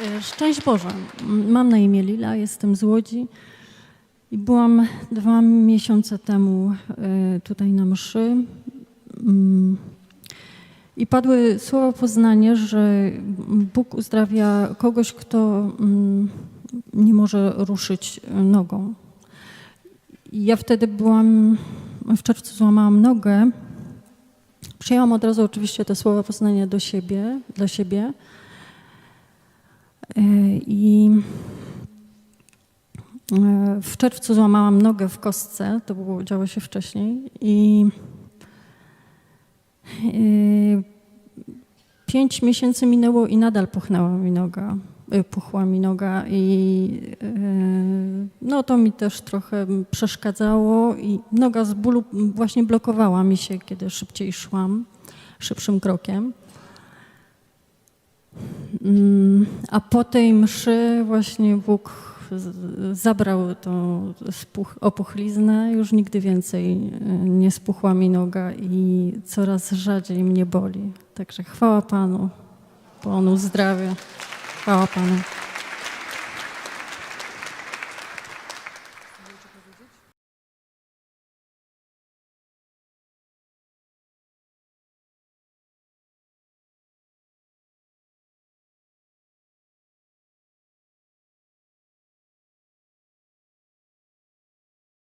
E, Szczęść Boże. Mam na imię Lila, jestem z Łodzi i byłam dwa miesiące temu e, tutaj na mszy. Mm, I padły słowa poznania, że Bóg uzdrawia kogoś, kto mm, nie może ruszyć nogą. Ja wtedy byłam, w czerwcu złamałam nogę. Przyjęłam od razu oczywiście te słowa poznania do siebie, dla siebie. E, I e, w czerwcu złamałam nogę w kostce, to było, działo się wcześniej. I e, pięć miesięcy minęło i nadal puchnęła mi noga. Puchła mi noga i no to mi też trochę przeszkadzało i noga z bólu właśnie blokowała mi się, kiedy szybciej szłam, szybszym krokiem. Mm, A po tej mszy właśnie Bóg zabrał tą opuchliznę. Już nigdy więcej y, nie spuchła mi noga i coraz rzadziej mnie boli. Także chwała Panu, bo On uzdrawia. Chwała Panu.